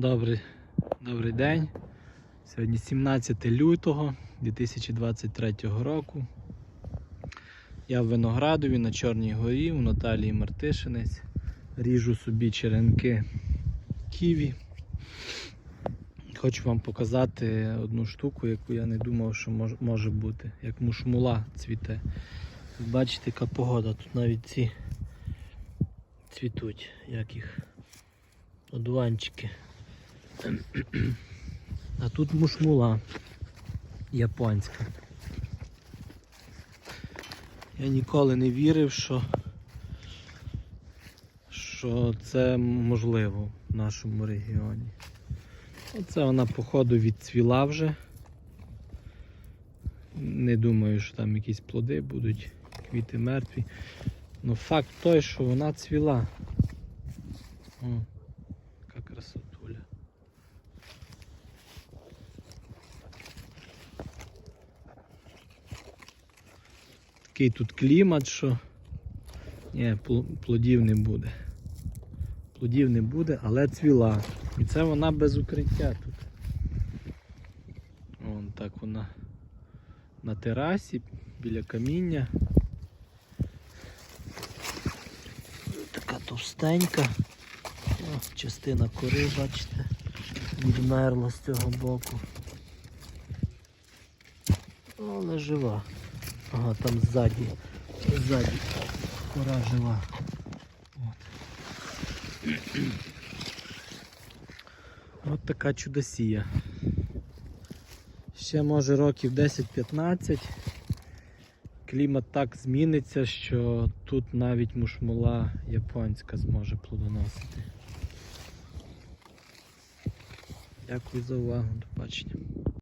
Добрий, добрий день. Сьогодні 17 лютого 2023 року. Я в Виноградові на Чорній горі у Наталії Мартишинець. Ріжу собі черенки ківі. Хочу вам показати одну штуку, яку я не думав, що мож- може бути. Як мушмула цвіте. Бачите, яка погода. Тут навіть ці цвітуть, як їх одуванчики. А тут мушмула японська. Я ніколи не вірив, що, що це можливо в нашому регіоні. Оце вона, походу, відцвіла вже. Не думаю, що там якісь плоди будуть, квіти мертві. Ну факт той, що вона цвіла. О, яка красотуля. Такий тут клімат, що ні, плодів не буде. Плодів не буде, але цвіла. І це вона без укриття тут. Вон так вона на терасі біля каміння. Така товстенька. О, частина кори, бачите, відмерла з цього боку. Але жива. Ага, там ззаді. Ззаді кора жива. От. Така чудосія. Ще може років 10-15. Клімат так зміниться, що тут навіть мушмула японська зможе плодоносити. Дякую за увагу, до побачення.